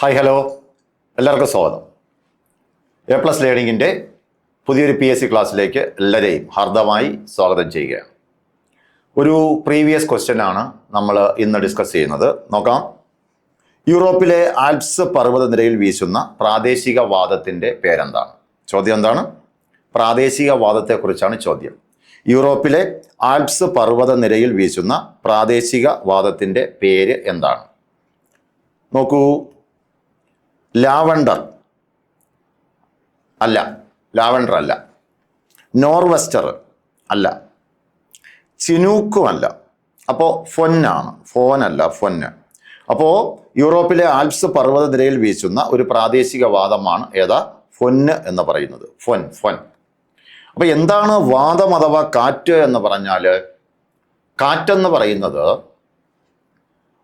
Hi hello എല്ലാവർക്കും സ്വാഗതം. A plus ലേണിങ്ങിന്റെ പുതിയൊരു പി എസ് സി ക്ലാസ്സിലേക്ക് എല്ലാവരെയും ഹാർദമായി സ്വാഗതം ചെയ്യുകയാണ്. ഒരു പ്രീവിയസ് ക്വസ്റ്റ്യനാണ് നമ്മൾ ഇന്ന് ഡിസ്കസ് ചെയ്യുന്നത്. നോക്കാം. യൂറോപ്പിലെ ആൽപ്സ് പർവതനിരയിൽ വീശുന്ന പ്രാദേശിക വാദത്തിന്റെ പേരെന്താണ്? ചോദ്യം എന്താണ്? പ്രാദേശിക വാദത്തെക്കുറിച്ചാണ് ചോദ്യം. യൂറോപ്പിലെ ആൽപ്സ് പർവതനിരയിൽ വീശുന്ന പ്രാദേശിക വാദത്തിന്റെ പേര് എന്താണ്? നോക്കൂ. ലാവണ്ടർ. അല്ല ലാവണ്ടർ അല്ല. നോർവെസ്റ്റർ അല്ല. ചിനൂക്കും അല്ല. അപ്പോൾ ഫൊന്നാണ്. ഫോനല്ല ഫൊന്ന്. അപ്പോൾ യൂറോപ്പിലെ ആൽപ്സ് പർവതനിരയിൽ വീശുന്ന ഒരു പ്രാദേശിക വാദമാണ് ഏതാ? ഫൊന്ന് എന്ന് പറയുന്നത്. ഫൊൻ ഫൊൻ. അപ്പോൾ എന്താണ് വാദം അഥവാ കാറ്റ് എന്ന് പറഞ്ഞാൽ കാറ്റെന്ന് പറയുന്നത്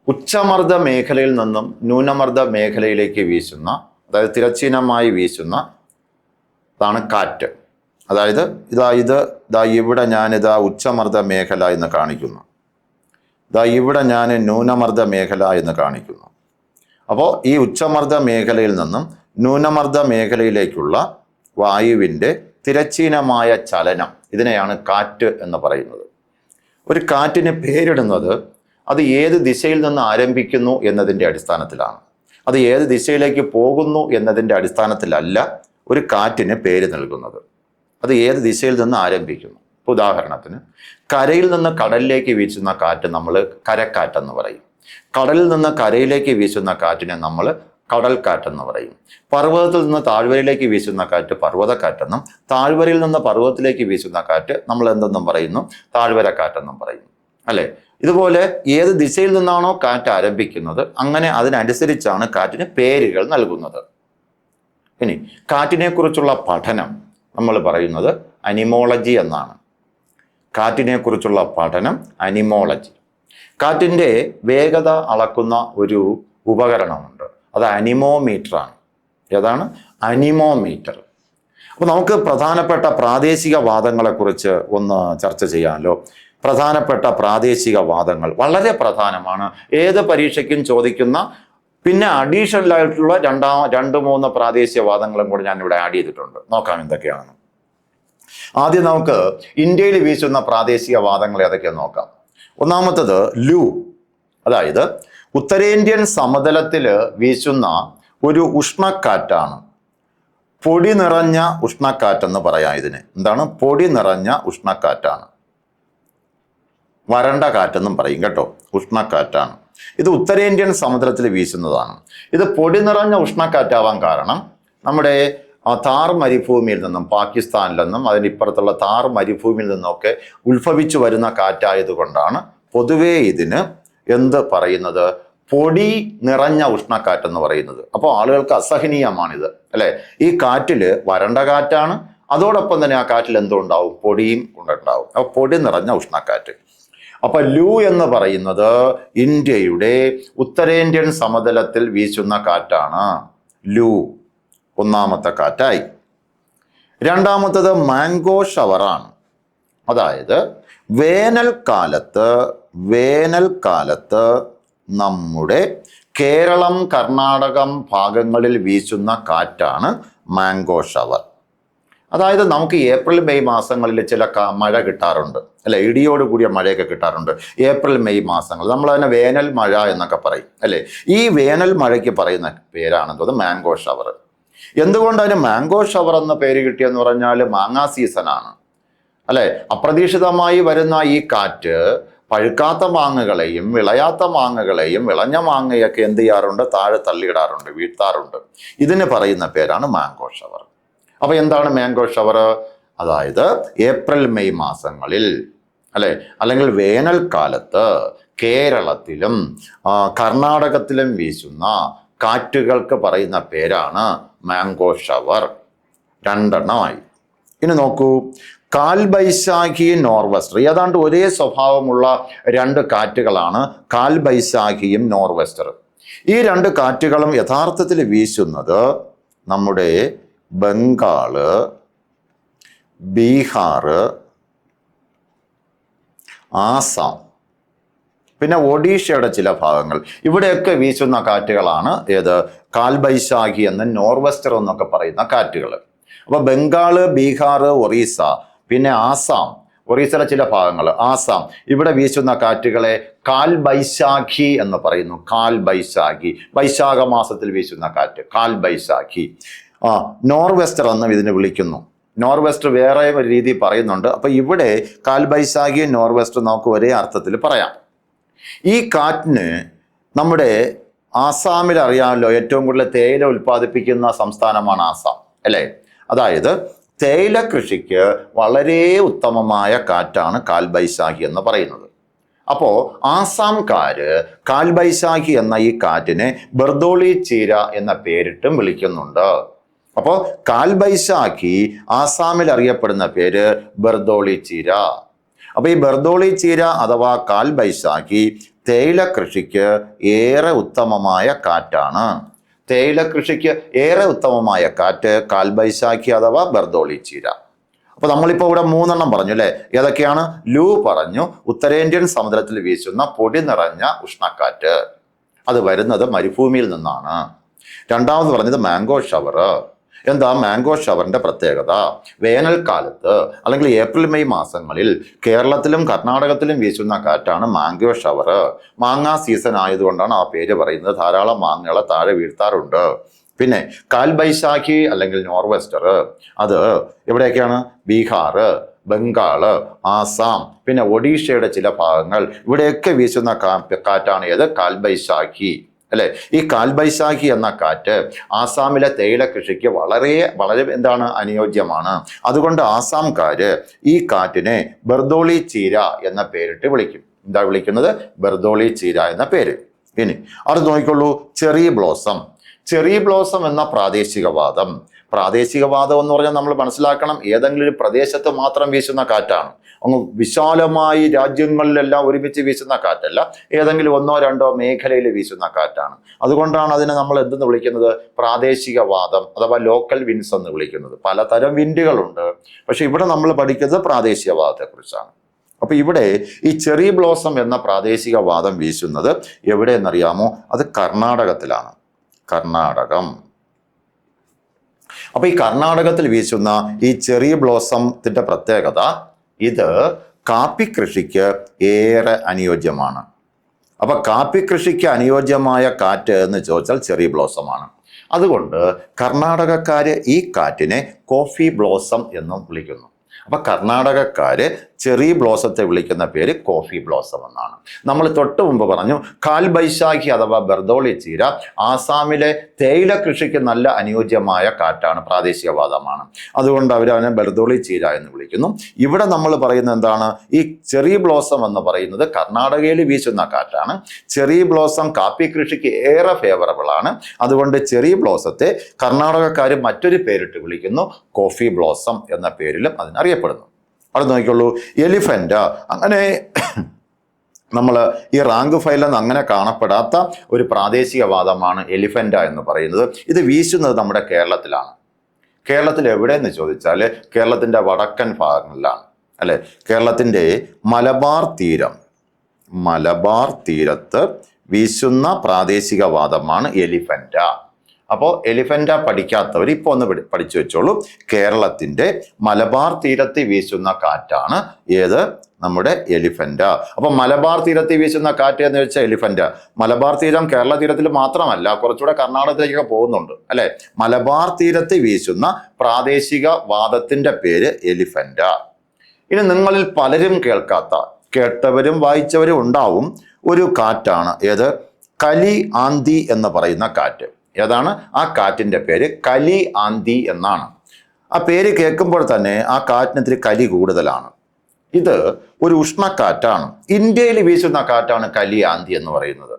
ഉച്ചമർദ്ദ മേഖലയിൽ നിന്നും ന്യൂനമർദ്ദ മേഖലയിലേക്ക് വീശുന്ന അതായത് തിരച്ചീനമായി വീശുന്ന അതാണ് കാറ്റ്. അതായത് ഇതാ ഇത് ഇതാ ഇവിടെ ഞാനിതാ ഉച്ചമർദ്ദ മേഖല എന്ന് കാണിക്കുന്നു. ഇതാ ഇവിടെ ഞാൻ ന്യൂനമർദ്ദ മേഖല എന്ന് കാണിക്കുന്നു. അപ്പോൾ ഈ ഉച്ചമർദ്ദ മേഖലയിൽ നിന്നും ന്യൂനമർദ്ദ മേഖലയിലേക്കുള്ള വായുവിന്റെ തിരച്ചീനമായ ചലനം ഇതിനെയാണ് കാറ്റ് എന്ന് പറയുന്നത്. ഒരു കാറ്റിന് പേരിടുന്നത് അത് ഏത് ദിശയിൽ നിന്ന് ആരംഭിക്കുന്നു എന്നതിന്റെ അടിസ്ഥാനത്തിലാണ്. അത് ഏത് ദിശയിലേക്ക് പോകുന്നു എന്നതിന്റെ അടിസ്ഥാനത്തിലല്ല ഒരു കാറ്റിന് പേര് നൽകുന്നത്. അത് ഏത് ദിശയിൽ നിന്ന് ആരംഭിക്കുന്നു? ഉദാഹരണത്തിന് കരയിൽ നിന്ന് കടലിലേക്ക് വീശുന്ന കാറ്റ് നമ്മൾ കരക്കാറ്റെന്ന് പറയും. കടലിൽ നിന്ന് കരയിലേക്ക് വീശുന്ന കാറ്റിനെ നമ്മൾ കടൽക്കാറ്റെന്ന് പറയും. പർവതത്തിൽ നിന്ന് താഴ്വരയിലേക്ക് വീശുന്ന കാറ്റ് പർവതക്കാറ്റെന്നും താഴ്വരയിൽ നിന്ന് പർവതത്തിലേക്ക് വീശുന്ന കാറ്റ് നമ്മൾ എന്തെന്നും പറയുന്നു? താഴ്വരക്കാറ്റെന്നും പറയുന്നു അല്ലേ? ഇതുപോലെ ഏത് ദിശയിൽ നിന്നാണോ കാറ്റ് ആരംഭിക്കുന്നത് അങ്ങനെ അതിനനുസരിച്ചാണ് കാറ്റിന് പേരുകൾ നൽകുന്നത്. ഇനി കാറ്റിനെക്കുറിച്ചുള്ള പഠനം നമ്മൾ പറയുന്നത് അനിമോളജി എന്നാണ്. കാറ്റിനെക്കുറിച്ചുള്ള പഠനം അനിമോളജി. കാറ്റിന്റെ വേഗത അളക്കുന്ന ഒരു ഉപകരണമുണ്ട്. അത് അനിമോമീറ്റർ ആണ് ഏതാണ്? അനിമോമീറ്റർ. അപ്പോൾ നമുക്ക് പ്രധാനപ്പെട്ട പ്രാദേശിക വാദങ്ങളെക്കുറിച്ച് ഒന്ന് ചർച്ച ചെയ്യാമല്ലോ പ്രധാനപ്പെട്ട പ്രാദേശിക വാദങ്ങൾ വളരെ പ്രധാനമാണ്. ഏത് പരീക്ഷയ്ക്കും ചോദിക്കുന്ന പിന്നെ അഡീഷണൽ ആയിട്ടുള്ള രണ്ടാം രണ്ട് മൂന്ന് പ്രാദേശിക വാദങ്ങളും കൂടി ഞാൻ ഇവിടെ ആഡ് ചെയ്തിട്ടുണ്ട്. നോക്കാം എന്തൊക്കെയാണ്. ആദ്യം നമുക്ക് ഇന്ത്യയിൽ വീശുന്ന പ്രാദേശിക വാദങ്ങൾ ഏതൊക്കെയാണ് നോക്കാം. ഒന്നാമത്തത് ലു. അതായത് ഉത്തരേന്ത്യൻ സമതലത്തിൽ വീശുന്ന ഒരു ഉഷ്ണക്കാറ്റാണ്. പൊടി നിറഞ്ഞ ഉഷ്ണക്കാറ്റെന്ന് പറയാം ഇതിന്. എന്താണ്? പൊടി നിറഞ്ഞ ഉഷ്ണക്കാറ്റാണ്. വരണ്ട കാറ്റെന്നും പറയും കേട്ടോ. ഉഷ്ണക്കാറ്റാണ്. ഇത് ഉത്തരേന്ത്യൻ സമുദ്രത്തിൽ വീശുന്നതാണ്. ഇത് പൊടി നിറഞ്ഞ ഉഷ്ണക്കാറ്റാവാൻ കാരണം നമ്മുടെ താർ മരുഭൂമിയിൽ നിന്നും പാകിസ്ഥാനിൽ നിന്നും അതിനിപ്പുറത്തുള്ള താർ മരുഭൂമിയിൽ നിന്നൊക്കെ ഉത്ഭവിച്ചു വരുന്ന കാറ്റായതുകൊണ്ടാണ് പൊതുവേ ഇതിന് എന്ത് പറയുന്നത്? പൊടി നിറഞ്ഞ ഉഷ്ണക്കാറ്റെന്ന് പറയുന്നത്. അപ്പോൾ ആളുകൾക്ക് അസഹനീയമാണിത് അല്ലേ? ഈ കാറ്റിൽ വരണ്ട കാറ്റാണ്. അതോടൊപ്പം തന്നെ ആ കാറ്റിൽ എന്തുണ്ടാവും? പൊടിയും ഉണ്ടാവും അപ്പോൾ പൊടി നിറഞ്ഞ ഉഷ്ണക്കാറ്റ്. അപ്പൊ ലൂ എന്ന് പറയുന്നത് ഇന്ത്യയുടെ ഉത്തരേന്ത്യൻ സമതലത്തിൽ വീശുന്ന കാറ്റാണ്. ലൂ. ഒന്നാമത്തെ കാറ്റായി. രണ്ടാമത്തത് മാംഗോ ഷവറാണ്. അതായത് വേനൽക്കാലത്ത് വേനൽക്കാലത്ത് നമ്മുടെ കേരളം കർണാടകം ഭാഗങ്ങളിൽ വീശുന്ന കാറ്റാണ് മാംഗോ ഷവർ. അതായത് നമുക്ക് ഏപ്രിൽ മെയ് മാസങ്ങളിൽ ചില മഴ കിട്ടാറുണ്ട്. അല്ലെ ഇടിയോട് കൂടിയ മഴയൊക്കെ കിട്ടാറുണ്ട്. ഏപ്രിൽ മെയ് മാസങ്ങൾ നമ്മൾ അതിനെ വേനൽ മഴ എന്നൊക്കെ പറയും. അല്ലേ ഈ വേനൽ മഴയ്ക്ക് പറയുന്ന പേരാണെന്നത് മാംഗോ ഷവർ. എന്തുകൊണ്ട് അതിന് മാംഗോ ഷവർ എന്ന പേര് കിട്ടിയെന്ന് പറഞ്ഞാൽ മാങ്ങാ സീസണാണ് അല്ലെ അപ്രതീക്ഷിതമായി വരുന്ന ഈ കാറ്റ് പഴുക്കാത്ത മാങ്ങകളെയും വിളയാത്ത മാങ്ങകളെയും വിളഞ്ഞ മാങ്ങയൊക്കെ എന്ത് ചെയ്യാറുണ്ട്? താഴെ തള്ളിയിടാറുണ്ട് വീഴ്ത്താറുണ്ട്. ഇതിന് പറയുന്ന പേരാണ് മാംഗോ ഷവർ. അപ്പൊ എന്താണ് മാംഗോ ഷവർ അതായത് ഏപ്രിൽ മെയ് മാസങ്ങളിൽ അല്ലെ? അല്ലെങ്കിൽ വേനൽക്കാലത്ത് കേരളത്തിലും കർണാടകത്തിലും വീശുന്ന കാറ്റുകൾക്ക് പറയുന്ന പേരാണ് മാംഗോ ഷവർ രണ്ടെണ്ണമായി ഇനി നോക്കൂ. കാൽബൈശാഖി നോർവെസ്റ്റർ ഏതാണ്ട് ഒരേ സ്വഭാവമുള്ള രണ്ട് കാറ്റുകളാണ് കാൽബൈശാഖിയും നോർവെസ്റ്റർ ഈ രണ്ട് കാറ്റുകളും യഥാർത്ഥത്തിൽ വീശുന്നത് നമ്മുടെ ബംഗാൾ ബീഹാർ ആസാം. പിന്നെ ഒഡീഷയുടെ ചില ഭാഗങ്ങൾ. ഇവിടെയൊക്കെ വീശുന്ന കാറ്റുകളാണ് ഏത്? കാൽബൈശാഖി എന്ന് നോർവെസ്റ്റർ എന്നൊക്കെ പറയുന്ന കാറ്റുകൾ. അപ്പൊ ബംഗാൾ ബീഹാർ ഒറീസ പിന്നെ ആസാം. ഒറീസയിലെ ചില ഭാഗങ്ങൾ. ആസാം. ഇവിടെ വീശുന്ന കാറ്റുകളെ കാൽ ബൈശാഖി എന്ന് പറയുന്നു. കാൽ ബൈശാഖി വൈശാഖ മാസത്തിൽ വീശുന്ന കാറ്റ്. കാൽ ബൈശാഖി ആ നോർവെസ്റ്റർ എന്നും ഇതിനെ വിളിക്കുന്നു. നോർവെസ്റ്റർ വേറെ ഒരു രീതി പറയുന്നുണ്ട്. അപ്പൊ ഇവിടെ കാൽബൈശാഖി നോർവെസ്റ്റ് നമുക്ക് ഒരേ അർത്ഥത്തിൽ പറയാം. ഈ കാറ്റിന് നമ്മുടെ ആസാമിൽ അറിയാമല്ലോ ഏറ്റവും കൂടുതൽ തേയില ഉൽപ്പാദിപ്പിക്കുന്ന സംസ്ഥാനമാണ് ആസാം അല്ലേ? അതായത് തേയില കൃഷിക്ക് വളരെ ഉത്തമമായ കാറ്റാണ് കാൽബൈശാഖി എന്ന് പറയുന്നത്. അപ്പോൾ ആസാംകാര് കാൽബൈശാഖി എന്ന ഈ കാറ്റിനെ ബർദോളി ചീര എന്ന പേരിട്ടും വിളിക്കുന്നുണ്ട്. അപ്പോൾ കാൽബൈശാഖി ആസാമിൽ അറിയപ്പെടുന്ന പേര് ബർദോളി ചീര. അപ്പൊ ഈ ബർദോളി ചീര അഥവാ കാൽബൈശാഖി തേയില കൃഷിക്ക് ഏറെ ഉത്തമമായ കാറ്റാണ്. തേയില കൃഷിക്ക് ഏറെ ഉത്തമമായ കാറ്റ് കാൽബൈശാഖി അഥവാ ബർദോളി ചീര. അപ്പൊ നമ്മളിപ്പോ ഇവിടെ മൂന്നെണ്ണം പറഞ്ഞു അല്ലെ? ഏതൊക്കെയാണ്? ലൂ പറഞ്ഞു. ഉത്തരേന്ത്യൻ സമുദ്രത്തിൽ വീശുന്ന പൊടി നിറഞ്ഞ ഉഷ്ണക്കാറ്റ്. അത് വരുന്നത് മരുഭൂമിയിൽ നിന്നാണ്. രണ്ടാമത് പറഞ്ഞത് മാംഗോ ഷവർ എന്താ മാംഗോ ഷവറിന്റെ പ്രത്യേകത? വേനൽക്കാലത്ത് അല്ലെങ്കിൽ ഏപ്രിൽ മെയ് മാസങ്ങളിൽ കേരളത്തിലും കർണാടകത്തിലും വീശുന്ന കാറ്റാണ് മാംഗോ ഷവർ. മാങ്ങ സീസൺ ആയതുകൊണ്ടാണ് ആ പേര് പറയുന്നത്. ധാരാളം മാങ്ങകളെ താഴെ വീഴ്ത്താറുണ്ട്. പിന്നെ കാൽ കാൽബൈശാഖി അല്ലെങ്കിൽ നോർവെസ്റ്റർ അത് എവിടെയൊക്കെയാണ്? ബീഹാർ ബംഗാൾ ആസാം പിന്നെ ഒഡീഷയുടെ ചില ഭാഗങ്ങൾ ഇവിടെയൊക്കെ വീശുന്ന കാറ്റാണ്. ഏത്? കാൽബൈശാഖി. അല്ലെ? ഈ കാൽബൈശാഖി എന്ന കാറ്റ് ആസാമിലെ തേയില കൃഷിക്ക് വളരെ വളരെ എന്താണ് അനുയോജ്യമാണ്. അതുകൊണ്ട് ആസാംകാർ ഈ കാറ്റിനെ ബർദോളി ചീര എന്ന പേരിട്ട് വിളിക്കും. എന്താ വിളിക്കുന്നത്? ബർദോളി ചീര എന്ന പേര്. ഇനി അത് നോക്കിക്കൊള്ളൂ ചെറിയ ബ്ലോസം. ചെറിയ ബ്ലോസം എന്ന പ്രാദേശികവാദം പ്രാദേശികവാദം എന്ന് പറഞ്ഞാൽ നമ്മൾ മനസ്സിലാക്കണം. ഏതെങ്കിലും ഒരു പ്രദേശത്ത് മാത്രം വീശുന്ന കാറ്റാണ്. അങ്ങ് വിശാലമായി രാജ്യങ്ങളിലെല്ലാം ഒരുമിച്ച് വീശുന്ന കാറ്റല്ല. ഏതെങ്കിലും ഒന്നോ രണ്ടോ മേഖലയിൽ വീശുന്ന കാറ്റാണ്. അതുകൊണ്ടാണ് അതിനെ നമ്മൾ എന്തെന്ന് വിളിക്കുന്നത്? പ്രാദേശികവാദം അഥവാ ലോക്കൽ വിൻസ് എന്ന് വിളിക്കുന്നത്. പലതരം വിൻഡുകളുണ്ട്. പക്ഷെ ഇവിടെ നമ്മൾ പഠിക്കുന്നത് പ്രാദേശികവാദത്തെക്കുറിച്ചാണ് അപ്പൊ ഇവിടെ ഈ ചെറി ബ്ലോസം എന്ന പ്രാദേശിക വാദം വീശുന്നത് എവിടെയെന്നറിയാമോ? അത് കർണാടകത്തിലാണ്. കർണാടകം. അപ്പൊ ഈ കർണാടകത്തിൽ വീശുന്ന ഈ ചെറിയ ബ്ലോസത്തിന്റെ പ്രത്യേകത ഇത് കാപ്പി കൃഷിക്ക് ഏറെ അനുയോജ്യമാണ്. അപ്പൊ കാപ്പി കൃഷിക്ക് അനുയോജ്യമായ കാറ്റ് എന്ന് ചോദിച്ചാൽ ചെറി ബ്ലോസമാണ് അതുകൊണ്ട് കർണാടകക്കാർ ഈ കാറ്റിനെ കോഫി ബ്ലോസം എന്നും വിളിക്കുന്നു. അപ്പൊ കർണാടകക്കാര് ചെറിയ ബ്ലോസത്തെ വിളിക്കുന്ന പേര് കോഫി ബ്ലോസം എന്നാണ്. നമ്മൾ തൊട്ട് മുമ്പ് പറഞ്ഞു കാൽ ബൈശാഖി അഥവാ ബർദോളി ചീര ആസാമിലെ തേയില കൃഷിക്ക് നല്ല അനുയോജ്യമായ കാറ്റാണ് പ്രാദേശികവാദമാണ്. അതുകൊണ്ട് അവർ അവനെ ബർദോളി ചീര എന്ന് വിളിക്കുന്നു. ഇവിടെ നമ്മൾ പറയുന്ന എന്താണ്? ഈ ചെറി ബ്ലോസം എന്ന് പറയുന്നത് കർണാടകയിൽ വീശുന്ന കാറ്റാണ്. ചെറിയ ബ്ലോസം കാപ്പി കൃഷിക്ക് ഏറെ ഫേവറബിൾ ആണ്. അതുകൊണ്ട് ചെറിയ ബ്ലോസത്തെ കർണാടകക്കാർ മറ്റൊരു പേരിട്ട് വിളിക്കുന്നു കോഫി ബ്ലോസം എന്ന പേരിലും അതിനറിയപ്പെടുന്നു അവിടെ നോക്കിയുള്ളൂ എലിഫന്റ് അങ്ങനെ നമ്മൾ ഈ റാങ്ക് ഫയലിൽ അങ്ങനെ കാണപ്പെടാത്ത ഒരു പ്രാദേശികവാദമാണ് എലിഫന്റ എന്ന് പറയുന്നത്. ഇത് വീശുന്നത് നമ്മുടെ കേരളത്തിലാണ്. കേരളത്തിൽ എവിടെയെന്ന് ചോദിച്ചാൽ കേരളത്തിന്റെ വടക്കൻ ഭാഗങ്ങളിലാണ്. അല്ലേ? കേരളത്തിന്റെ മലബാർ തീരം മലബാർ തീരത്ത് വീശുന്ന പ്രാദേശികവാദമാണ് എലിഫന്റ അപ്പോൾ എലിഫന്റ പഠിക്കാത്തവർ ഇപ്പോൾ ഒന്ന് പഠി- പഠിച്ചു വെച്ചോളൂ. കേരളത്തിന്റെ മലബാർ തീരത്ത് വീശുന്ന കാറ്റാണ് ഏത്? നമ്മുടെ എലിഫന്റ അപ്പോൾ മലബാർ തീരത്ത് വീശുന്ന കാറ്റ് എന്ന് വെച്ചാൽ എലിഫന്റ മലബാർ തീരം കേരള തീരത്തിൽ മാത്രമല്ല കുറച്ചുകൂടെ കർണാടകത്തിലേക്കൊക്കെ പോകുന്നുണ്ട് അല്ലേ? മലബാർ തീരത്ത് വീശുന്ന പ്രാദേശിക വാദത്തിന്റെ പേര് എലിഫന്റ ഇനി നിങ്ങളിൽ പലരും കേൾക്കാത്ത കേട്ടവരും വായിച്ചവരും ഉണ്ടാവും ഒരു കാറ്റാണ് ഏത്? കലി ആന്തി എന്ന് പറയുന്ന കാറ്റ്. ഏതാണ്? ആ കാറ്റിന്റെ പേര് കലി ആന്തി എന്നാണ്. ആ പേര് കേൾക്കുമ്പോൾ തന്നെ ആ കാറ്റിന് കലി കൂടുതലാണ്. ഇത് ഒരു ഉഷ്ണക്കാറ്റാണ്. ഇന്ത്യയിൽ വീശുന്ന കാറ്റാണ് കലി ആന്തി എന്ന് പറയുന്നത്.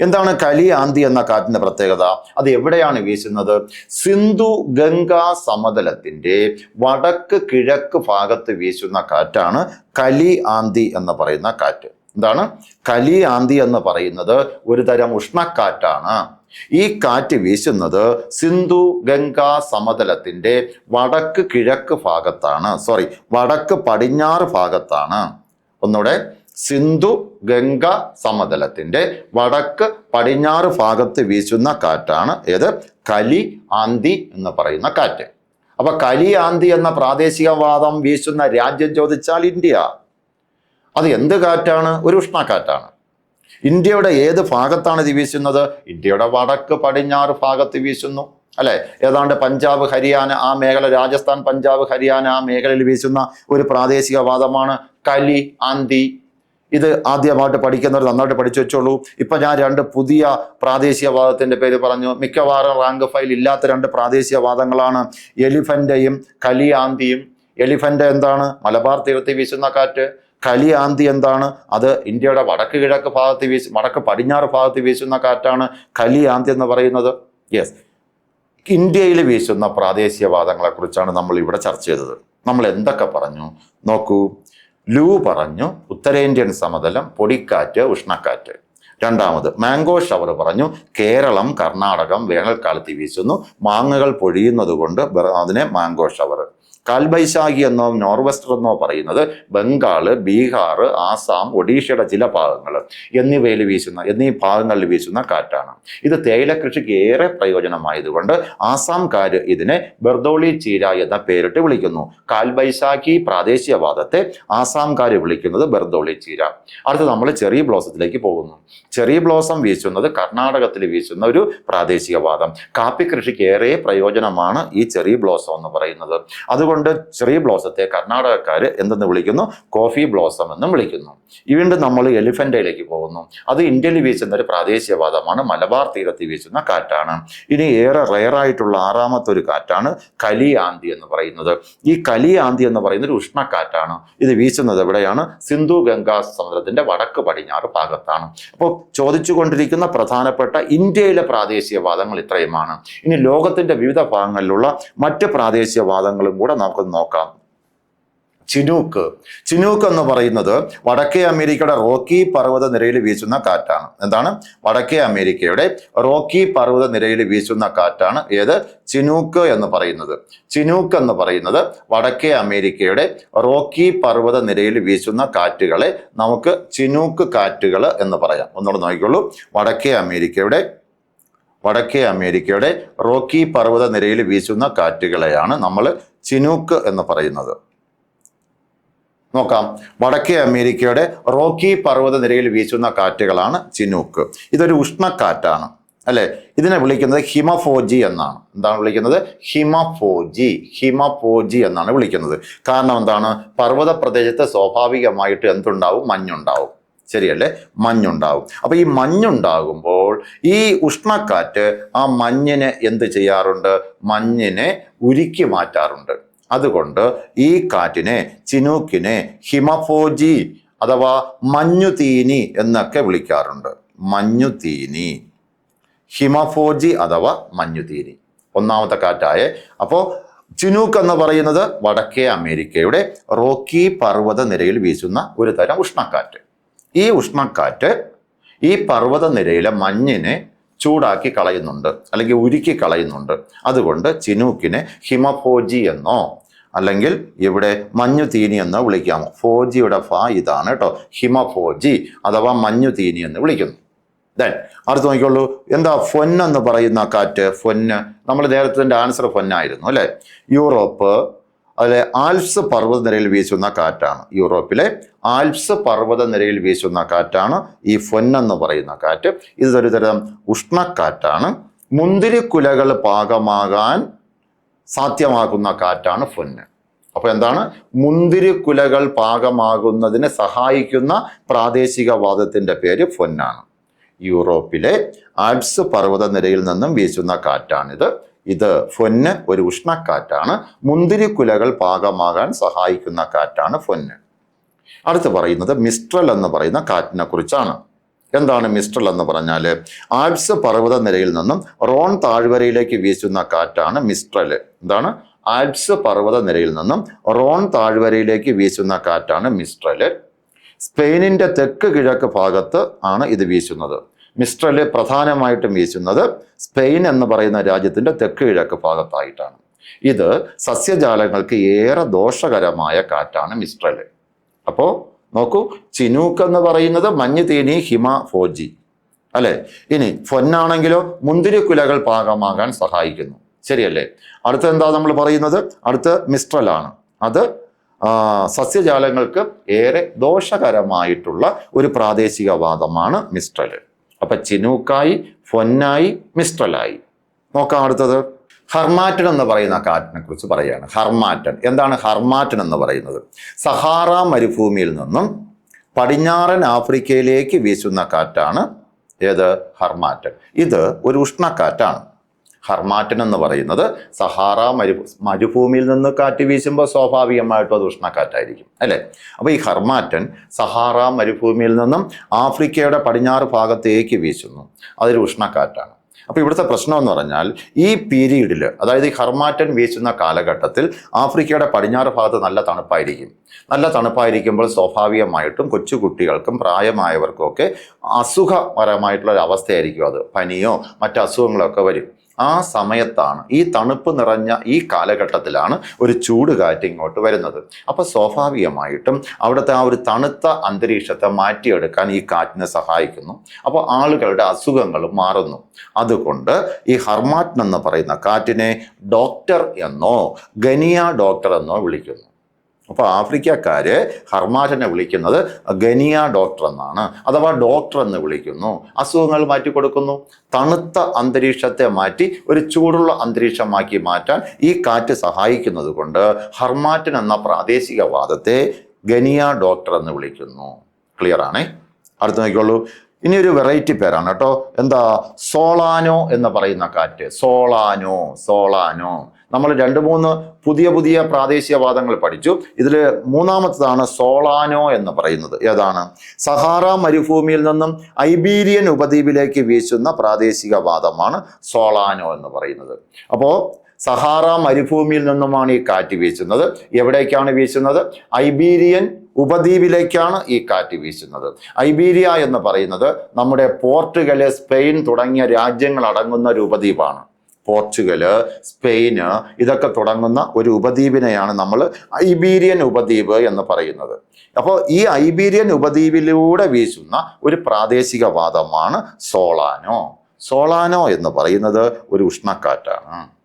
എന്താണ് കലി ആന്തി എന്ന കാറ്റിന്റെ പ്രത്യേകത? അത് എവിടെയാണ് വീശുന്നത്? സിന്ധു ഗംഗാ സമതലത്തിന്റെ വടക്ക് കിഴക്ക് ഭാഗത്ത് വീശുന്ന കാറ്റാണ് കലി ആന്തി എന്ന് പറയുന്ന കാറ്റ്. എന്താണ്? കലി ആന്തി എന്ന് പറയുന്നത് ഒരു തരം ഉഷ്ണക്കാറ്റാണ്. ഈ കാറ്റ് വീശുന്നത് സിന്ധു ഗംഗാ സമതലത്തിന്റെ വടക്ക് കിഴക്ക് ഭാഗത്താണ്. സോറി വടക്ക് പടിഞ്ഞാറ് ഭാഗത്താണ്. ഒന്നുകൂടെ സിന്ധു ഗംഗ സമതലത്തിന്റെ വടക്ക് പടിഞ്ഞാറ് ഭാഗത്ത് വീശുന്ന കാറ്റാണ് ഏത്? കലി ആന്തി എന്ന് പറയുന്ന കാറ്റ്. അപ്പൊ കലി ആന്തി എന്ന പ്രാദേശികവാദം വീശുന്ന രാജ്യം ചോദിച്ചാൽ ഇന്ത്യ. അത് എന്ത് കാറ്റാണ്? ഒരു ഉഷ്ണക്കാറ്റാണ്. ഇന്ത്യയുടെ ഏത് ഭാഗത്താണ് ഇത് വീശുന്നത്? ഇന്ത്യയുടെ വടക്ക് പടിഞ്ഞാറ് ഭാഗത്ത് വീശുന്നു. അല്ലെ? ഏതാണ്ട് പഞ്ചാബ് ഹരിയാന ആ മേഖല രാജസ്ഥാൻ പഞ്ചാബ് ഹരിയാന ആ മേഖലയിൽ വീശുന്ന ഒരു പ്രാദേശികവാദമാണ് കലി ആന്തി ഇത് ആദ്യമായിട്ട് പഠിക്കുന്നവർ നന്നായിട്ട് പഠിച്ചു വെച്ചോളൂ. ഇപ്പൊ ഞാൻ രണ്ട് പുതിയ പ്രാദേശിക വാദത്തിന്റെ പേര് പറഞ്ഞു. മിക്കവാറും റാങ്ക് ഫയൽ ഇല്ലാത്ത രണ്ട് പ്രാദേശിക പ്രാദേശികവാദങ്ങളാണ് എലിഫന്റയും കലിയാന്തിയും എലിഫന്റ് എന്താണ്? മലബാർ തീരത്തിൽ വീശുന്ന കാറ്റ്. കലിയാന്തി എന്താണ്? അത് ഇന്ത്യയുടെ വടക്ക് കിഴക്ക് ഭാഗത്ത് വീശ വടക്ക് പടിഞ്ഞാറ് ഭാഗത്ത് വീശുന്ന കാറ്റാണ് കലിയാന്തി എന്ന് പറയുന്നത്. യെസ് ഇന്ത്യയിൽ വീശുന്ന പ്രാദേശികവാദങ്ങളെ കുറിച്ചാണ് നമ്മൾ ഇവിടെ ചർച്ച ചെയ്തത്. നമ്മൾ എന്തൊക്കെ പറഞ്ഞു? നോക്കൂ. ലൂ പറഞ്ഞു ഉത്തരേന്ത്യൻ സമതലം പൊടിക്കാറ്റ് ഉഷ്ണക്കാറ്റ്. രണ്ടാമത് മാംഗോ ഷവർ പറഞ്ഞു കേരളം കർണാടകം വേനൽക്കാലത്ത് വീശുന്നു മാങ്ങകൾ പൊഴിയുന്നത് കൊണ്ട് അതിനെ മാംഗോ ഷവർ. കാൽബൈശാഖി എന്നോ നോർവെസ്റ്റർ എന്നോ പറയുന്നത് ബംഗാൾ ബീഹാർ ആസാം ഒഡീഷയുടെ ചില ഭാഗങ്ങൾ എന്നിവയിൽ വീശുന്ന എന്നീ ഭാഗങ്ങളിൽ വീശുന്ന കാറ്റാണ്. ഇത് തേയില കൃഷിക്ക് ഏറെ പ്രയോജനമായതുകൊണ്ട് ആസാംകാർ ഇതിനെ ബർദോളി ചീര എന്ന പേരിട്ട് വിളിക്കുന്നു. കാൽബൈശാഖി പ്രാദേശികവാദത്തെ ആസാംകാർ വിളിക്കുന്നത് ബർദോളി ചീര. അടുത്ത് നമ്മൾ ചെറിയ ബ്ലോസത്തിലേക്ക് പോകുന്നു. ചെറിയ ബ്ലോസം വീശുന്നത് കർണാടകത്തിൽ വീശുന്ന ഒരു പ്രാദേശികവാദം. കാപ്പി കൃഷിക്ക് ഏറെ പ്രയോജനമാണ് ഈ ചെറിയ ബ്ലോസം എന്ന് പറയുന്നത്. അതുകൊണ്ട് ചെറിയ ബ്ലോസത്തെ കർണാടകക്കാർ എന്തെന്ന് വിളിക്കുന്നു? കോഫി ബ്ലോസം എന്നും വിളിക്കുന്നു. വീണ്ടും നമ്മൾ എലിഫന്റയിലേക്ക് പോകുന്നു. അത് ഇന്ത്യയിൽ വീശുന്ന ഒരു പ്രാദേശികവാദമാണ്. മലബാർ തീരത്ത് വീശുന്ന കാറ്റാണ്. ഇനി ഏറെ റയറായിട്ടുള്ള ആറാമത്തെ ഒരു കാറ്റാണ് കലിയാന്തി എന്ന് പറയുന്നത്. ഈ കലിയാന്തി എന്ന് പറയുന്നത് ഒരു ഉഷ്ണക്കാറ്റാണ്. ഇത് വീശുന്നത് എവിടെയാണ്? സിന്ധു ഗംഗാ സമുദ്രത്തിന്റെ വടക്ക് പടിഞ്ഞാറ് ഭാഗത്താണ്. അപ്പോൾ ചോദിച്ചുകൊണ്ടിരിക്കുന്ന പ്രധാനപ്പെട്ട ഇന്ത്യയിലെ പ്രാദേശികവാദങ്ങൾ ഇത്രയുമാണ്. ഇനി ലോകത്തിന്റെ വിവിധ ഭാഗങ്ങളിലുള്ള മറ്റ് പ്രാദേശികവാദങ്ങളും കൂടെ നമുക്ക് നോക്കാം. ചിനൂക്ക്. ചിനൂക്ക് എന്ന് പറയുന്നത് വടക്കേ അമേരിക്കയുടെ റോക്കി പർവത നിരയിൽ വീശുന്ന കാറ്റാണ്. എന്താണ്? വടക്കേ അമേരിക്കയുടെ റോക്കി പർവത നിരയിൽ വീശുന്ന കാറ്റാണ്. ഏത്? ചിനൂക്ക് എന്ന് പറയുന്നത്. ചിനൂക്ക് എന്ന് പറയുന്നത് വടക്കേ അമേരിക്കയുടെ റോക്കി പർവത നിരയിൽ വീശുന്ന കാറ്റുകളെ നമുക്ക് ചിനൂക്ക് കാറ്റുകൾ എന്ന് പറയാം. ഒന്നുകൂടെ നോക്കിക്കോളൂ. വടക്കേ അമേരിക്കയുടെ വടക്കേ അമേരിക്കയുടെ റോക്കി പർവത നിരയിൽ വീശുന്ന കാറ്റുകളെയാണ് നമ്മൾ ചിനൂക്ക് എന്ന് പറയുന്നത്. നോക്കാം. വടക്കേ അമേരിക്കയുടെ റോക്കി പർവത നിരയിൽ വീശുന്ന കാറ്റുകളാണ് ചിനൂക്ക്. ഇതൊരു ഉഷ്ണക്കാറ്റാണ് അല്ലെ? ഇതിനെ വിളിക്കുന്നത് ഹിമഫോജി എന്നാണ്. എന്താണ് വിളിക്കുന്നത്? ഹിമഫോജി ഹിമഫോജി എന്നാണ് വിളിക്കുന്നത്. കാരണം എന്താണ്? പർവത പ്രദേശത്ത് സ്വാഭാവികമായിട്ട് എന്തുണ്ടാവും? മഞ്ഞുണ്ടാവും. ശരിയല്ലേ? മഞ്ഞുണ്ടാവും. അപ്പോൾ ഈ മഞ്ഞുണ്ടാകുമ്പോൾ ഈ ഉഷ്ണക്കാറ്റ് ആ മഞ്ഞിനെ എന്ത് ചെയ്യാറുണ്ട്? മഞ്ഞിനെ ഉരുക്കി മാറ്റാറുണ്ട്. അതുകൊണ്ട് ഈ കാറ്റിനെ ചിനൂക്കിനെ ഹിമഫോജി അഥവാ മഞ്ഞുതീനി എന്നൊക്കെ വിളിക്കാറുണ്ട്. മഞ്ഞുതീനി. ഹിമഫോജി അഥവാ മഞ്ഞുതീനി. ഒന്നാമത്തെ കാറ്റായ. അപ്പോൾ ചിനൂക്ക് എന്ന് പറയുന്നത് വടക്കേ അമേരിക്കയുടെ റോക്കി പർവത നിരയിൽ വീശുന്ന ഒരു തരം ഉഷ്ണക്കാറ്റ്. ഈ ഉഷ്ണക്കാറ്റ് ഈ പർവത നിരയിലെ മഞ്ഞിനെ ചൂടാക്കി കളയുന്നുണ്ട് അല്ലെങ്കിൽ ഉരുക്കി കളയുന്നുണ്ട്. അതുകൊണ്ട് ചിനൂക്കിനെ ഹിമഫോജി എന്നോ അല്ലെങ്കിൽ ഇവിടെ മഞ്ഞു തീനി എന്നോ വിളിക്കാമോ? ഫോജിയുടെ ഫ ഇതാണ് കേട്ടോ ഹിമഫോജി അഥവാ മഞ്ഞു തീനി എന്ന് വിളിക്കുന്നു. ദെൻ അടുത്ത് നോക്കിക്കോളൂ. എന്താ ഫൊന്നെന്ന് പറയുന്ന കാറ്റ്? ഫൊന്ന്. നമ്മൾ നേരത്തെ ആൻസർ ഫൊന്നായിരുന്നു അല്ലേ? യൂറോപ്പ് അതിലെ ആൽപ്സ് പർവതനിരയിൽ വീശുന്ന കാറ്റാണ്. യൂറോപ്പിലെ ആൽപ്സ് പർവതനിരയിൽ വീശുന്ന കാറ്റാണ് ഈ ഫൊൻ എന്ന് പറയുന്ന കാറ്റ്. ഇതൊരു തരം ഉഷ്ണക്കാറ്റാണ്. മുന്തിരിക്കുലകൾ പാകമാകാൻ സാധ്യമാകുന്ന കാറ്റാണ് ഫൊന്ന് അപ്പോൾ എന്താണ്? മുന്തിരിക്കുലകൾ പാകമാകുന്നതിന് സഹായിക്കുന്ന പ്രാദേശികവാദത്തിന്റെ പേര് ഫൊന്നാണ് യൂറോപ്പിലെ ആൽപ്സ് പർവതനിരയിൽ നിന്നും വീശുന്ന കാറ്റാണിത്. ഇത് ഫൊന്ന് ഒരു ഉഷ്ണക്കാറ്റാണ്. മുന്തിരിക്കുലകൾ പാകമാകാൻ സഹായിക്കുന്ന കാറ്റാണ് ഫൊന്ന്. അടുത്ത് പറയുന്നത് മിസ്ട്രൽ എന്ന് പറയുന്ന കാറ്റിനെ കുറിച്ചാണ്. എന്താണ് മിസ്ട്രൽ എന്ന് പറഞ്ഞാൽ ആൽപ്സ് പർവത നിരയിൽ നിന്നും റോൺ താഴ്വരയിലേക്ക് വീശുന്ന കാറ്റാണ് മിസ്ട്രൽ. എന്താണ്? ആൽപ്സ് പർവത നിരയിൽ നിന്നും റോൺ താഴ്വരയിലേക്ക് വീശുന്ന കാറ്റാണ് മിസ്ട്രൽ. സ്പെയിനിന്റെ തെക്ക് കിഴക്ക് ഭാഗത്ത് ആണ് ഇത് വീശുന്നത്. മിസ്ട്രൽ പ്രധാനമായിട്ടും വീശുന്നത് സ്പെയിൻ എന്ന് പറയുന്ന രാജ്യത്തിന്റെ തെക്ക് കിഴക്ക് ഭാഗത്തായിട്ടാണ്. ഇത് സസ്യജാലങ്ങൾക്ക് ഏറെ ദോഷകരമായ കാറ്റാണ് മിസ്ട്രൽ അപ്പോൾ നോക്കൂ ചിനൂക്ക് എന്ന് പറയുന്നത് മഞ്ഞ് തേനി ഹിമ ഫോജി. അല്ലെ? ഇനി ഫൊന്നാണെങ്കിലോ മുന്തിരിക്കുലകൾ പാകമാകാൻ സഹായിക്കുന്നു. ശരിയല്ലേ? അടുത്ത എന്താ നമ്മൾ പറയുന്നത്? അടുത്ത് മിസ്ട്രലാണ് അത് സസ്യജാലങ്ങൾക്ക് ഏറെ ദോഷകരമായിട്ടുള്ള ഒരു പ്രാദേശികവാദമാണ് മിസ്ട്രൽ അപ്പൊ ചിനൂക്കായി ഫൊന്നായി മിസ്ട്രലായി. നോക്കാം അടുത്തത്. ഹർമാറ്റൻ എന്ന് പറയുന്ന കാറ്റിനെ കുറിച്ച് പറയുകയാണ്. ഹർമാറ്റൻ. എന്താണ് ഹർമാറ്റൻ എന്ന് പറയുന്നത്? സഹാറ മരുഭൂമിയിൽ നിന്നും പടിഞ്ഞാറൻ ആഫ്രിക്കയിലേക്ക് വീശുന്ന കാറ്റാണ് ഏത്? ഹർമാറ്റൻ. ഇത് ഒരു ഉഷ്ണക്കാറ്റാണ്. ഹർമാറ്റൻ എന്ന് പറയുന്നത് സഹാറ മരു മരുഭൂമിയിൽ നിന്ന് കാറ്റ് വീശുമ്പോൾ സ്വാഭാവികമായിട്ടും അത് ഉഷ്ണക്കാറ്റായിരിക്കും അല്ലേ? അപ്പോൾ ഈ ഹർമാറ്റൻ സഹാറ മരുഭൂമിയിൽ നിന്നും ആഫ്രിക്കയുടെ പടിഞ്ഞാറ് ഭാഗത്തേക്ക് വീശുന്നു. അതൊരു ഉഷ്ണക്കാറ്റാണ്. അപ്പോൾ ഇവിടുത്തെ പ്രശ്നം എന്ന് പറഞ്ഞാൽ ഈ പീരീഡിൽ അതായത് ഈ ഹർമാറ്റൻ വീശുന്ന കാലഘട്ടത്തിൽ ആഫ്രിക്കയുടെ പടിഞ്ഞാറ് ഭാഗത്ത് നല്ല തണുപ്പായിരിക്കും. നല്ല തണുപ്പായിരിക്കുമ്പോൾ സ്വാഭാവികമായിട്ടും കൊച്ചുകുട്ടികൾക്കും പ്രായമായവർക്കും ഒക്കെ അസുഖപരമായിട്ടുള്ള ഒരു അവസ്ഥയായിരിക്കും അത്. പനിയോ മറ്റ് അസുഖങ്ങളൊക്കെ വരും. ആ സമയത്താണ് ഈ തണുപ്പ് നിറഞ്ഞ ഈ കാലഘട്ടത്തിലാണ് ഒരു ചൂട് കാറ്റ് ഇങ്ങോട്ട് വരുന്നത്. അപ്പോൾ സ്വാഭാവികമായിട്ടും അവിടുത്തെ ആ ഒരു തണുത്ത അന്തരീക്ഷത്തെ മാറ്റിയെടുക്കാൻ ഈ കാറ്റിനെ സഹായിക്കുന്നു. അപ്പോൾ ആളുകളുടെ അസുഖങ്ങൾ മാറുന്നു. അതുകൊണ്ട് ഈ ഹർമാറ്റൻ എന്ന് പറയുന്ന കാറ്റിനെ ഡോക്ടർ എന്നോ ഗനിയ ഡോക്ടർ എന്നോ വിളിക്കുന്നു. അപ്പോൾ ആഫ്രിക്കക്കാര് ഹർമാഷനെ വിളിക്കുന്നത് ഗനിയ ഡോക്ടർ എന്നാണ് അഥവാ ഡോക്ടർ എന്ന് വിളിക്കുന്നു. അസുഖങ്ങൾ മാറ്റി കൊടുക്കുന്നു. തണുത്ത അന്തരീക്ഷത്തെ മാറ്റി ഒരു ചൂടുള്ള അന്തരീക്ഷമാക്കി മാറ്റാൻ ഈ കാറ്റ് സഹായിക്കുന്നത് കൊണ്ട് ഹർമാറ്റൻ എന്ന പ്രാദേശികവാദത്തെ ഗനിയ ഡോക്ടർ എന്ന് വിളിക്കുന്നു. ക്ലിയർ ആണേ? അടുത്ത് നോക്കിക്കോളൂ. ഇനി ഒരു വെറൈറ്റി പേരാണ് കേട്ടോ. എന്താ? സോളാനോ എന്ന് പറയുന്ന കാറ്റ്. സോളാനോ സോളാനോ. നമ്മൾ രണ്ട് മൂന്ന് പുതിയ പുതിയ പ്രാദേശികവാദങ്ങൾ പഠിച്ചു. ഇതിൽ മൂന്നാമത്തതാണ് സോളാനോ എന്ന് പറയുന്നത്. ഏതാണ്? സഹാറ മരുഭൂമിയിൽ നിന്നും ഐബീരിയൻ ഉപദ്വീപിലേക്ക് വീശുന്ന പ്രാദേശികവാദമാണ് സോളാനോ എന്ന് പറയുന്നത്. അപ്പോൾ സഹാറ മരുഭൂമിയിൽ നിന്നുമാണ് ഈ കാറ്റ് വീശുന്നത്. എവിടേക്കാണ് വീശുന്നത്? ഐബീരിയൻ ഉപദ്വീപിലേക്കാണ് ഈ കാറ്റ് വീശുന്നത്. ഐബീരിയ എന്ന് പറയുന്നത് നമ്മുടെ പോർട്ടുഗൽ സ്പെയിൻ തുടങ്ങിയ രാജ്യങ്ങൾ അടങ്ങുന്ന ഒരു ഉപദ്വീപാണ്. പോർച്ചുഗൽ സ്പെയിന് ഇതൊക്കെ തുടങ്ങുന്ന ഒരു ഉപദ്വീപിനെയാണ് നമ്മൾ ഐബീരിയൻ ഉപദ്വീപ് എന്ന് പറയുന്നത്. അപ്പോൾ ഈ ഐബീരിയൻ ഉപദ്വീപിലൂടെ വീശുന്ന ഒരു പ്രാദേശികവാദമാണ് സോളാനോ. സോളാനോ എന്ന് പറയുന്നത് ഒരു ഉഷ്ണക്കാറ്റാണ്.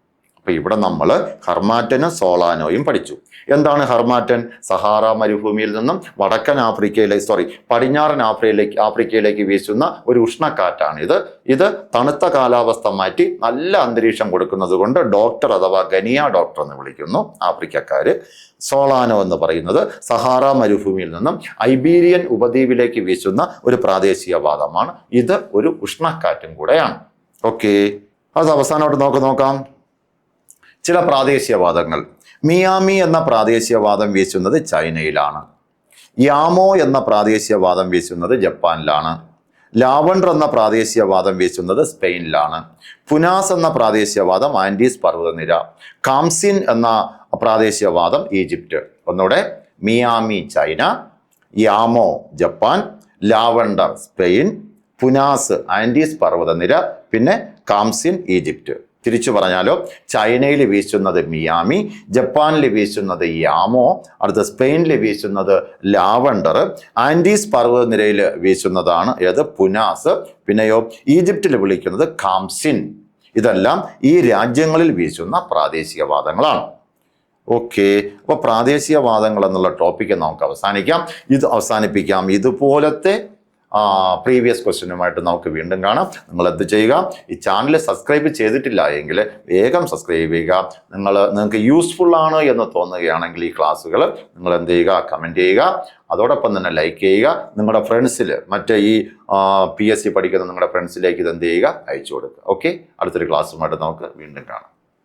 അപ്പൊ ഇവിടെ നമ്മൾ ഹർമാറ്റനും സോളാനോയും പഠിച്ചു. എന്താണ് ഹർമാറ്റൻ? സഹാറ മരുഭൂമിയിൽ നിന്നും വടക്കൻ ആഫ്രിക്കയിലേക്ക് സോറി പടിഞ്ഞാറൻ ആഫ്രിക്കയിലേക്ക് ആഫ്രിക്കയിലേക്ക് വീശുന്ന ഒരു ഉഷ്ണക്കാറ്റാണ് ഇത് ഇത് തണുത്ത കാലാവസ്ഥ മാറ്റി നല്ല അന്തരീക്ഷം കൊടുക്കുന്നത് കൊണ്ട് ഡോക്ടർ അഥവാ ഗനിയ ഡോക്ടർ എന്ന് വിളിക്കുന്നു ആഫ്രിക്കക്കാര്. സോളാനോ എന്ന് പറയുന്നത് സഹാറ മരുഭൂമിയിൽ നിന്നും ഐബീരിയൻ ഉപദ്വീപിലേക്ക് വീശുന്ന ഒരു പ്രാദേശിക വാദമാണ്. ഇത് ഒരു ഉഷ്ണക്കാറ്റും കൂടെയാണ്. ഓക്കെ. അത് അവസാനമായിട്ട് നോക്ക് നോക്കാം. ചില പ്രാദേശികവാദങ്ങൾ. മിയാമി എന്ന പ്രാദേശികവാദം വീശുന്നത് ചൈനയിലാണ്. യാമോ എന്ന പ്രാദേശികവാദം വീശുന്നത് ജപ്പാനിലാണ്. ലാവണ്ടർ എന്ന പ്രാദേശികവാദം വീശുന്നത് സ്പെയിനിലാണ്. പുനാസ് എന്ന പ്രാദേശികവാദം ആൻഡീസ് പർവതനിര. കാംസിൻ എന്ന പ്രാദേശികവാദം ഈജിപ്റ്റ്. ഒന്നുകൂടെ Miami China Yamo Japan levanter Spain Punas Andes പർവതനിര പിന്നെ കാംസിൻ ഈജിപ്റ്റ്. തിരിച്ചു പറഞ്ഞാലോ ചൈനയിൽ വീശുന്നത് മിയാമി ജപ്പാനിൽ വീശുന്നത് യാമോ അടുത്ത സ്പെയിനിൽ വീശുന്നത് ലാവണ്ടർ ആൻഡീസ് പർവതനിരയിൽ വീശുന്നതാണ് ഏത്? പുനാസ്. പിന്നെയോ ഈജിപ്തിൽ വിളിക്കുന്നത് കാംസിൻ ഇതെല്ലാം ഈ രാജ്യങ്ങളിൽ വീശുന്ന പ്രാദേശികവാദങ്ങളാണ് ഓക്കെ അപ്പോൾ പ്രാദേശികവാദങ്ങൾ എന്നുള്ള ടോപ്പിക്ക് നമുക്ക് അവസാനിക്കാം. ഇത് അവസാനിപ്പിക്കാം. ഇതുപോലത്തെ പ്രീവിയസ് ക്വസ്റ്റ്യനുമായിട്ട് നമുക്ക് വീണ്ടും കാണാം. നിങ്ങൾ എന്ത് ചെയ്യുക? ഈ ചാനൽ സബ്സ്ക്രൈബ് ചെയ്തിട്ടില്ല എങ്കിൽ വേഗം സബ്സ്ക്രൈബ് ചെയ്യുക. നിങ്ങൾ നിങ്ങൾക്ക് യൂസ്ഫുൾ ആണ് എന്ന് തോന്നുകയാണെങ്കിൽ ഈ ക്ലാസ്സുകൾ നിങ്ങൾ എന്ത് ചെയ്യുക? കമന്റ് ചെയ്യുക. അതോടൊപ്പം തന്നെ ലൈക്ക് ചെയ്യുക. നിങ്ങളുടെ ഫ്രണ്ട്സിൽ മറ്റേ ഈ പി എസ് സി പഠിക്കുന്ന നിങ്ങളുടെ ഫ്രണ്ട്സിലേക്ക് ഇത് എന്ത് ചെയ്യുക? അയച്ചു കൊടുക്കുക. ഓക്കെ അടുത്തൊരു ക്ലാസ്സുമായിട്ട് നമുക്ക് വീണ്ടും കാണാം.